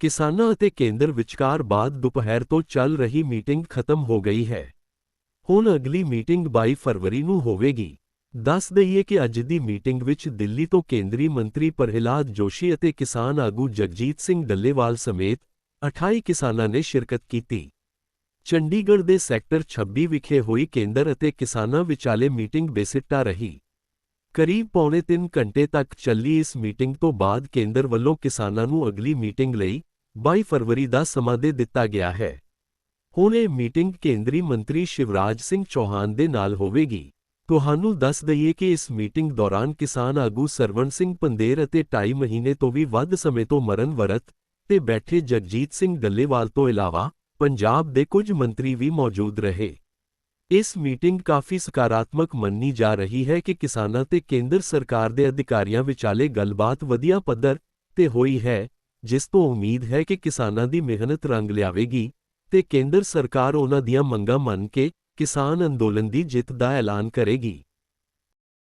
ਕਿਸਾਨਾਂ ਅਤੇ ਕੇਂਦਰ ਵਿਚਕਾਰ ਬਾਅਦ ਦੁਪਹਿਰ ਤੋਂ ਚੱਲ ਰਹੀ ਮੀਟਿੰਗ ਖਤਮ ਹੋ ਗਈ ਹੈ। ਹੁਣ ਅਗਲੀ ਮੀਟਿੰਗ 22 ਫਰਵਰੀ ਨੂੰ ਹੋਵੇਗੀ। ਦੱਸ ਦਈਏ ਕਿ ਅੱਜ ਦੀ ਮੀਟਿੰਗ ਵਿੱਚ ਦਿੱਲੀ ਤੋਂ ਕੇਂਦਰੀ ਮੰਤਰੀ ਪ੍ਰਹਿਲਾਦ ਜੋਸ਼ੀ ਅਤੇ ਕਿਸਾਨ ਆਗੂ ਜਗਜੀਤ ਸਿੰਘ ਡੱਲੇਵਾਲ ਸਮੇਤ 28 ਕਿਸਾਨਾਂ ਨੇ ਸ਼ਿਰਕਤ ਕੀਤੀ। ਚੰਡੀਗੜ੍ਹ ਦੇ ਸੈਕਟਰ 26 ਵਿਖੇ ਹੋਈ ਕੇਂਦਰ ਅਤੇ ਕਿਸਾਨਾਂ ਵਿਚਾਲੇ ਮੀਟਿੰਗ ਬੇਸਿੱਟਾ ਰਹੀ। ਕਰੀਬ ਪੌਣੇ 3 ਘੰਟੇ ਤੱਕ ਚੱਲੀ ਇਸ ਮੀਟਿੰਗ ਤੋਂ ਬਾਅਦ ਕੇਂਦਰ ਵੱਲੋਂ ਕਿਸਾਨਾਂ ਨੂੰ ਅਗਲੀ ਮੀਟਿੰਗ ਲਈ 22 ਫਰਵਰੀ ਦਾ ਸਮਾਂ ਦੇ ਦਿੱਤਾ ਗਿਆ ਹੈ। ਹੁਣ ਇਹ ਮੀਟਿੰਗ ਕੇਂਦਰੀ ਮੰਤਰੀ ਸ਼ਿਵਰਾਜ ਸਿੰਘ ਚੌਹਾਨ ਦੇ ਨਾਲ ਹੋਵੇਗੀ। ਤੁਹਾਨੂੰ ਦੱਸ ਦਈਏ ਕਿ ਇਸ ਮੀਟਿੰਗ ਦੌਰਾਨ ਕਿਸਾਨ ਆਗੂ ਸਰਵਣ ਸਿੰਘ ਪੰਦੇਰ ਅਤੇ 2.5 ਮਹੀਨੇ ਤੋਂ ਵੀ ਵੱਧ ਸਮੇਂ ਤੋਂ ਮਰਨ ਵਰਤ ਤੇ ਬੈਠੇ ਜਗਜੀਤ ਸਿੰਘ ਡੱਲੇਵਾਲ ਤੋਂ ਇਲਾਵਾ ਪੰਜਾਬ ਦੇ ਕੁਝ ਮੰਤਰੀ ਵੀ ਮੌਜੂਦ ਰਹੇ। ਇਸ ਮੀਟਿੰਗ ਕਾਫੀ ਸਕਾਰਾਤਮਕ ਮੰਨੀ ਜਾ ਰਹੀ ਹੈ ਕਿ ਕਿਸਾਨਾਂ ਤੇ ਕੇਂਦਰ ਸਰਕਾਰ ਦੇ ਅਧਿਕਾਰੀਆਂ ਵਿਚਾਲੇ ਗੱਲਬਾਤ ਵਧੀਆ ਪੱਧਰ ਤੇ ਹੋਈ ਹੈ ਜਿਸ ਤੋਂ ਉਮੀਦ ਹੈ ਕਿ ਕਿਸਾਨਾਂ ਦੀ ਮਿਹਨਤ ਰੰਗ ਲਿਆਵੇਗੀ ਤੇ ਕੇਂਦਰ ਸਰਕਾਰ ਉਹਨਾਂ ਦੀਆਂ ਮੰਗਾਂ ਮੰਨ ਕੇ ਕਿਸਾਨ ਅੰਦੋਲਨ ਦੀ ਜਿੱਤ ਦਾ ਐਲਾਨ ਕਰੇਗੀ।